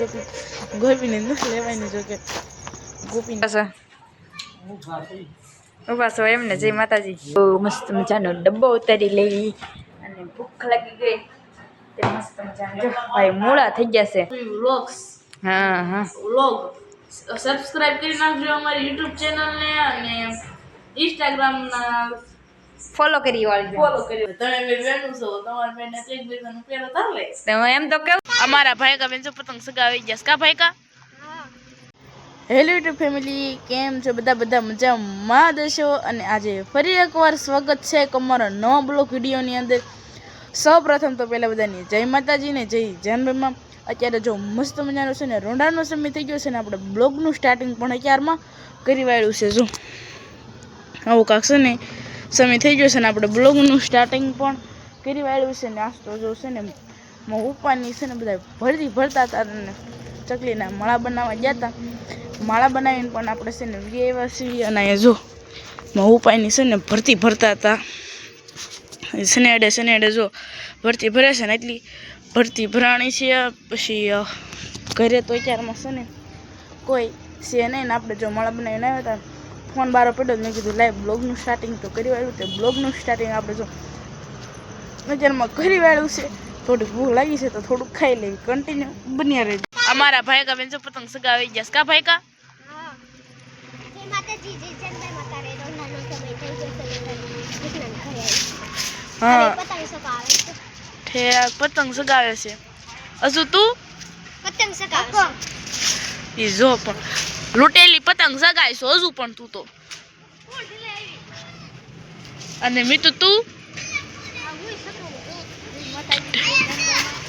ગોપી ગોપીને નથી લેવાય ને જોકે ગોપી ઊભા છો? એમને જય માતાજી. બહુ મસ્ત મજાનો ડબ્બો ઉતારી લઈ. અને ભૂખ લાગી ગઈ. તે મસ્ત મજાનો. ભાઈ મૂળા થઈ ગયા છે. હા હા. વ્લોગ સબસ્ક્રાઇબ કરી નાખજો અમારી યુટ્યુબ ચેનલને અને ઇન્સ્ટાગ્રામના ફોલો કરી વાળજો. ફોલો કરી. તમે છો તમારા બેને પેલો એમ તો કેવું અમારા ભાઈ કા બેન જો પતંગ સગાવી ગયા કા ભાઈ કા હેલો યુટ્યુબ ફેમિલી કેમ છો? બધા બધા મજામાં દેશો અને આજે ફરી એકવાર સ્વાગત છે એક અમારા નવા બ્લોક વિડીયોની અંદર. સૌ પ્રથમ તો પહેલાં બધાની જય માતાજી ને જય જાનભાઈમાં અત્યારે જો મસ્ત મજાનો છે ને, રોંડાનો સમય થઈ ગયો છે ને, આપણે બ્લોગનું સ્ટાર્ટિંગ પણ અત્યારમાં કરી વાળ્યું છે, જો. આવું કાંક છે ને, સમય થઈ ગયો છે ને, આપણે બ્લોગનું સ્ટાર્ટિંગ પણ કરી વાળ્યું છે ને, આજ તો જો છે ને માં ઉપવાની છે ને બધા ભરતી ભરતા હતા અને ચકલીના માળા બનાવવા ગયા હતા માળા બનાવીને પણ આપણે છે ને વી સીવી અને જો ઉપાયની છે ને ભરતી ભરતા હતા. સનેડે સનેડે જો ભરતી ભરે છે ને એટલી ભરતી ભરાણી છે, પછી ઘરે તો અત્યારમાં છે ને કોઈ છે નહીં ને આપણે જો માળા બનાવીને આવ્યા હતા ફોન બારો પડ્યો મેં કીધું લાઈવ બ્લોગનું સ્ટાર્ટિંગ તો કરી વાળ્યું તે બ્લોગનું સ્ટાર્ટિંગ આપણે જો અત્યારમાં કરી વાળ્યું છે. થોડી ભૂખ લાગી છે તો થોડુંક ખાઈ લેવી. કન્ટિન્યુ બન્યા રહેજો. અમારા ભાઈ કા બેન જો પતંગ સગાવી ગયા કા ભાઈ કા હા. ઠેક પતંગ સગાવે છે. હજુ તું? પતંગ ચગાવે એ જો પણ. લૂંટેલી પતંગ સગાઈશ હજુ પણ તું તો. અને મીતુ તું હા, હુંય ચગાવું છું. જય માતાજી, જય ચંદ્રમાં.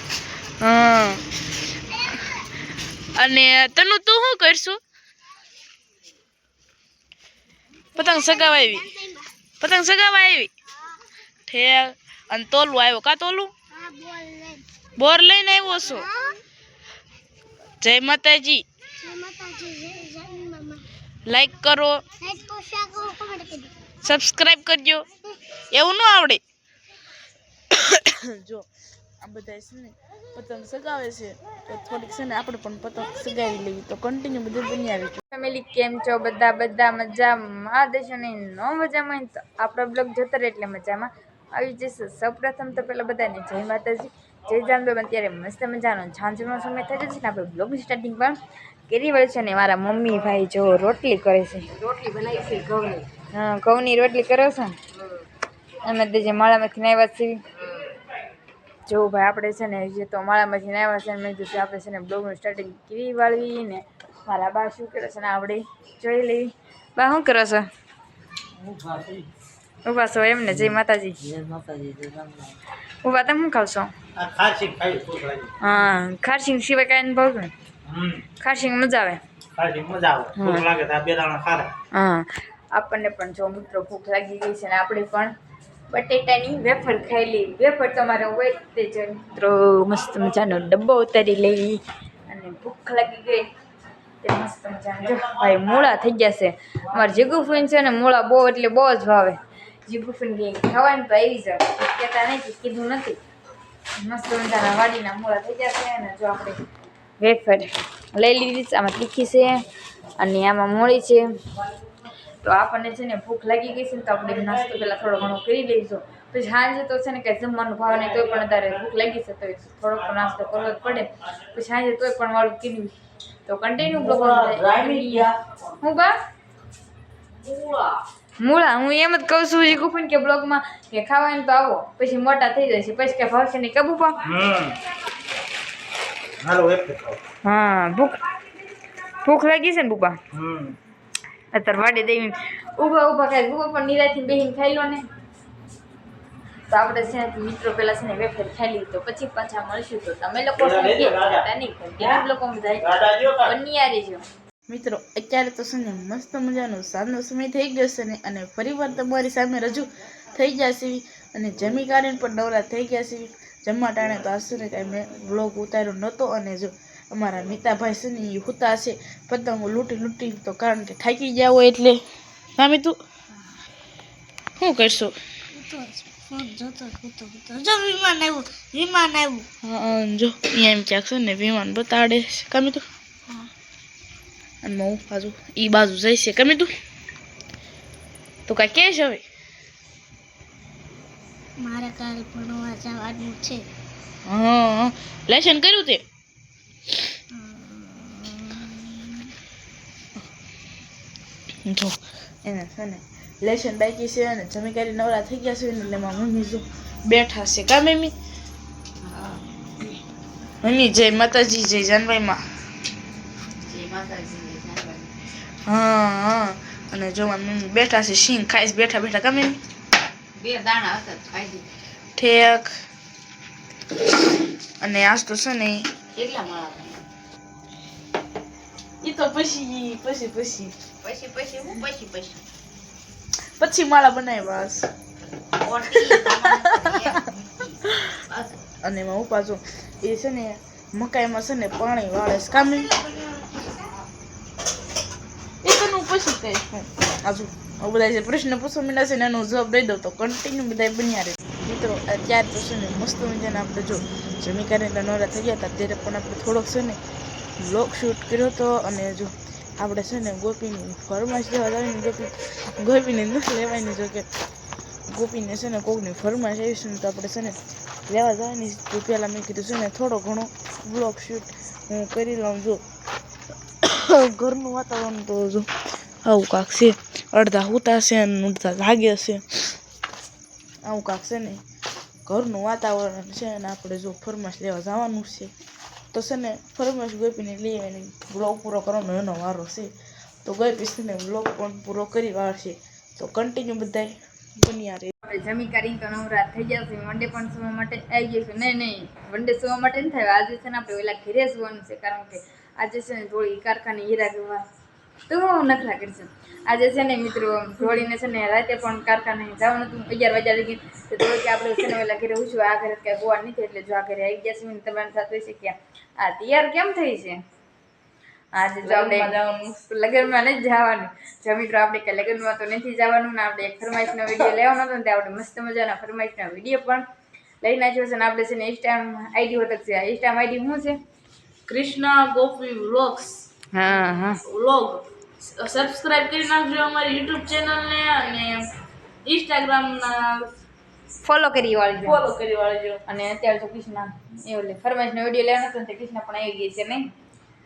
હા. અને તનુ, તું શું કરશું? પતંગ સગાવા આવી. પતંગ સગાવા આવી? ઠેક અને તોલું આવ્યો કા તોલું. બોર લઈને આવ્યો છો? જય માતાજી. લાઈક કરો. સબસ્ક્રાઇબ કરજો. એવું ન આવડે. જો. આ બધા છે ને પતંગ સગાવે છે તો થોડીક છે ને આપણે પણ પતંગ સગાવી લેવી તો કન્ટિન્યુ બધું બની આવી ફેમિલી કેમ છો? બધા બધા મજામાં? દેશો ને નો મજામાં હોય ને તો આપણો બ્લોગ જતો રહે એટલે મજામાં. આવી જશે સૌપ્રથમ તો પેલા બધાને જય માતાજી. જય જાનબેન અત્યારે મસ્ત મજાનો ઝાંઝરનો સમય થઈ જશે ને આપણે બ્લોગ સ્ટાર્ટિંગ પણ કેરી વળી છે ને મારા મમ્મી ભાઈ જો રોટલી કરે છે. રોટલી બનાવી છે ઘઉંની. હા ઘઉંની રોટલી કરો છે? ને અમે તે જે માળામાંથી નાવ્યા છીએ. જો ભાઈ આપણે છે ને જે તો માળામાંથી આવ્યા છે મેં કીધું આપણે છે ને બ્લોગનું સ્ટાર્ટિંગ કરી વાળવી ને મારા બા શું કરે છે ને આપણે જોઈ લેવી બા શું કરો છો? ઊભા છો એમને જય માતાજી. ઊભા તમે શું ખાવ છો હા ખારસિંગ સિવાય કાંઈ ભાવતું ને? ખારસિંગ મજા આવે. હા. આપણને પણ જો મિત્રો ભૂખ લાગી ગઈ છે ને આપણે પણ. બટેટાની વેફર ખાઈ લેવી વેફર તમારે હોય તે જ મિત્રો, મસ્ત મજાનો ડબ્બો ઉતારી લેવી. અને ભૂખ લાગી ગઈ. મસ્ત મજાનો જો, ભાઈ મૂળા થઈ ગયા છે. અમારે જીગુફીન છે ને મૂળા બહુ, એટલે બહુ જ ભાવે. જીગુફીન ગઈ ખાવાની તો આવી જાય કહેતા કે કીધું નથી. મસ્ત મજાના વાડીના મૂળા થઈ ગયા છે અને જો આપણે વેફર લઈ લીધી આમાં તીખી છે અને આમાં મૂળી છે. તો આપણને છે ને ભૂખ લાગી ગઈ છે ને તો આપણે નાસ્તો પહેલાં થોડો ઘણો કરી લઈશું. પછી સાંજે તો છે ને કંઈ જમવાનું ભાવ નહીં તોય પણ અત્યારે ભૂખ લાગી છે તો થોડોક પણ નાસ્તો કરવો જ પડે. પછી સાંજે તોય પણ વાળું કીધું. તો કન્ટિન્યુ હું બા મૂળા. હું એમ જ કહું છું ગુફન કે બ્લોગમાં કે ખાવાનું તો આવો. પછી મોટા થઈ જશે પછી કે ભાવશે નહીં. કબુ પા હા ભૂખ. ભૂખ લાગી છે ને બુપા અત્યારે વાડે દેવી. ઊભા ઊભા ખાય ઊભા પણ નિરાથી બેહીને ખાઈ લો ને. તો આપણે છે મિત્રો પેલા છે ને વેફર ખાઈ લીધો પછી પાછા મળશું. તો તમે લોકો નહીં લોકો બધા જો મિત્રો અત્યારે તો છે ને મસ્ત મજાનો સાંજનો સમય થઈ ગયો છે ને અને ફરીવાર તમારી સામે રજૂ થઈ ગયા છે. અને જમી કારણે પણ નવરા થઈ ગયા છે. જમવા ટાણે તો આશરે ને કાંઈ મેં બ્લોગ ઉતાર્યો નહોતો અને જો અમારા મિતાભાઈ છે ને એ હુતા છે. પતંગો લૂંટી લૂંટી તો કારણ કે થાકી ગયા હોય એટલે. હા મિતુ? શું કરશો? જો વિમાન આવ્યું વિમાન આવ્યું હા જો અહીંયા એમ ક્યાંક છે ને વિમાન બતાડે છે. કમી તું હા અને હું બાજુ એ બાજુ જઈશે. છે તું તો કાંઈ કહેશ હવે? મારે કાલ ભણવા જવાનું છે. હા લેશન કર્યું તે? જો એને છે ને લેશન બાકી છે અને જમી કરી નવરા થઈ ગયા છે એટલે મારા મમ્મી જો બેઠા છે કા મમ્મી મમ્મી જય માતાજી જય જાનભાઈમાં હા હા અને જો મારા મમ્મી બેઠા છે સિંગ ખાઈશ બેઠા બેઠા કા મમ્મી બે દાણા હતા ખાઈ ઠેક અને આજ તો છે ને કેટલા માળા એ તો પછી પછી પછી. પછી પછી હું? પછી પછી. પછી માળા બનાવ્યા બસ. અને એમાં ઉપાજો એ છે ને મકાઈમાં છે ને પાણી વાળે કામ? એ તો હું પછી કહીશ હું આજુ બધા જે પ્રશ્ન પૂછવા મીડા છે ને એનો જવાબ દઈ દઉં તો કન્ટિન્યુ બધા બન્યા રહે મિત્રો, અત્યારે તો છે ને મસ્ત મજાને આપણે જો જમી કરીને નવરા થઈ ગયા હતા ત્યારે પણ આપણે થોડોક છે ને બ્લોગ શૂટ કર્યો હતો અને જો આપણે છે ને ગોપીની ફરમાશ લેવા જવાની ગોપી ગોપીને નથી લેવાની જો કે ગોપીને છે ને કોકની ફરમાશ આવી છે ને તો આપણે છે ને લેવા જવાની તો પહેલાં મેં કીધું છે ને થોડો ઘણો બ્લોગ શૂટ હું કરી લઉં જો. ઘરનું વાતાવરણ તો જો આવું કાંક છે. અડધા હુતા છે અને અડધા જાગ્યા છે. આવું કાંક છે ને ઘરનું વાતાવરણ છે અને આપણે જો ફરમાશ લેવા જવાનું છે, તો છે ને ફરમાશ ગોપીને લઈ આવીને બ્લોગ પૂરો કરવાનો એનો વારો છે. તો ગોપી છે ને બ્લોગ પણ પૂરો કરી વાળશે તો કન્ટિન્યુ બધાય બન્યા રહે. જમી કરીને તો નવરાત થઈ છે. વનડે પણ સુવા માટે આવી જશે નહીં નહીં વનડે સુવા માટે નહીં થાય આજે છે ને આપણે ઓલા ઘરે સુવાનું છે. કારણ કે આજે છે ને થોડી કારખાને હીરા ગવા તો હું નખરા કરીશું. આજે છે ને મિત્રો, ધોળીને છે ને રાતે પણ કારખાને જવાનું હતું, અગિયાર વાગ્યા લગી. તો થોડીક આપણે છે ને વહેલા ઘરે ઉછું આ ઘરે કાંઈ ગોવા નથી, એટલે જો આ ઘરે આવી ગયા છે તમારી સાથે છે કે આ તૈયાર કેમ થઈ છે? આજે જો આપણે લગ્નમાં નથી જવાનું. જો મિત્રો, આપણે કે લગ્નમાં તો નથી જવાનું ને આપણે એક ફરમાઈશનો વીડિયો લેવાનો હતો ને, ત્યાં આપણે મસ્ત મજાના ફરમાઈશનો વીડિયો પણ લઈ નાખ્યો છે ને, આપણે છે ને ઇન્સ્ટાગ્રામ આઈડી હોત છે. ઇન્સ્ટાગ્રામ આઈડી શું છે? કૃષ્ણ ગોપી વ્લોગ્સ. હા હા. વ્લોગ સબસ્ક્રાઇબ કરી નાખજો અમારી યુટ્યુબ ચેનલને અને ઇન્સ્ટાગ્રામના ફોલો કરી વાળજો. ફોલો કરી વાળજો. અને અત્યારે તો કૃષ્ણ એ ઓલે ફરમાઈશનો વીડિયો લેવાનો હતો ને કૃષ્ણ પણ આવી ગઈ છે નહીં?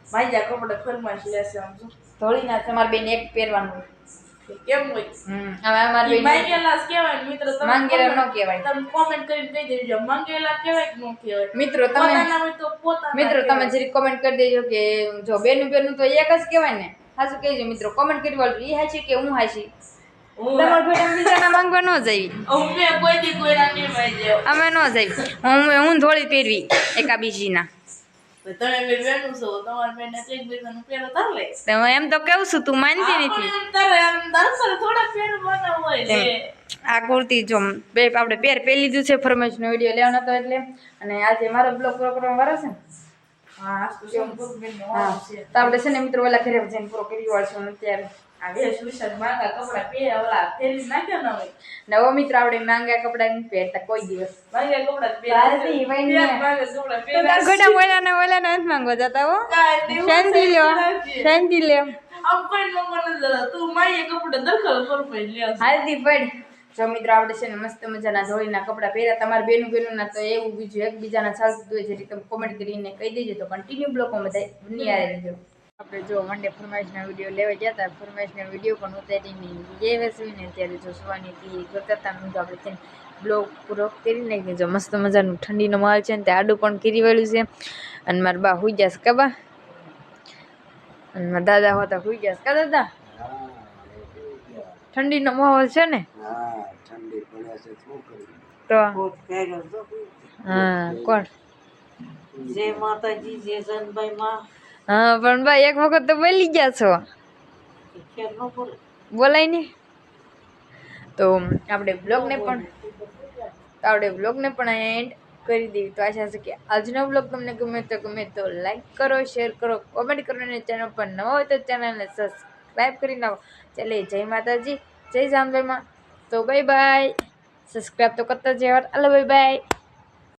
ભાઈજા કપડાં ફરમાઈશ લેશે આમ શું ધોળીના તમારે બેન એક પહેરવાનું. કેમ હોય? હવે અમારી માંગેલા કહેવાય મિત્રો તમે માંગેલા ન કહેવાય. તમે કોમેન્ટ કરીને કહી દેજો માંગેલા કહેવાય કે ન કહેવાય? મિત્રો તમે હોય તો પોતાના મિત્રો તમે જરી કોમેન્ટ કરી દેજો કે જો બેનું બેનું તો એક જ કહેવાય ને. હાચું કહેજો મિત્રો કોમેન્ટ કરી વાળજો એ હાચી કે હું હાચી? તમારા ભેટા બીજાના માંગવા ન જઈ. હું કોઈ દી કોઈના નહીં અમે ન જઈ. હું હું ધોળી પહેરવી એકા બીજીના તમે એમ તો કેવું છું તું માનતી નથી. આ કુર્તી જો બે આપણે પેર પહેરી લીધું છે ફરમાઈશનો વીડિયો લેવાનો હતો એટલે. અને આજે મારો બ્લોગ પૂરો કરવાનો વારો છે ને? હા તો આપણે છે ને મિત્રો ઓલા ઘરે જઈને પૂરો કરી વાળશું અત્યારે. નવો મિત્રો આપણે માંગા કપડા નથી પહેરતા કોઈ દિવસ. ઘોડા ઓલા ને ઓલા ને માંગવા જતા હો. નહીં, શાંતિ લ્યો? શાંતિ લ્યો? હાલતી પડ જો મિત્રો આપણે છે. ને મસ્ત મજાના ધોળીના કપડાં પહેર્યા. તમારા બેનું બેનું ના તો એવું બીજું એકબીજાના ચાલતું હોય જેથી તમે કોમેન્ટ કરીને કહી દેજો તો કન્ટિન્યુ બ્લોકમાં બધા બન્યા રહેજો આપણે જો વનડે ફરમાઈશના વીડિયો લેવા ગયા હતા ફરમાઈશના વીડિયો પણ ઉતારીને જે વેસવીને ત્યારે જો સુવાની હતી કરતા તો આપણે છે બ્લોગ પૂરો કરી નાખ્યો જો મસ્ત મજાનું ઠંડીનો માહોલ છે ને તે આડું પણ કરી વાળ્યું છે. અને મારા બા હોઈ ગયા છે બા? અને મારા દાદા હોતા હોઈ ગયા કા દાદા? ઠંડીનો માહોલ છે ને? હા, કોણ? જય માતાજી જય જનભાઈ માં હા, પણ ભાઈ, એક વખત તો બોલી ગયા છો. બોલાય ને તો આપણે બ્લોગને પણ આપણે બ્લોગને પણ એન્ડ કરી દેવી તો આશા છે કે આજનો બ્લોગ તમને ગમે તો ગમે તો લાઈક કરો શેર કરો કોમેન્ટ કરો અને ચેનલ પર ન હોય તો ચેનલને સબસ્ક્રાઈબ કરી નાખો. ચાલે, જય માતાજી, જય જાનભાઈમાં તો બાય બાય સબસ્ક્રાઈબ તો કરતા જ યાર અલો બાય બાય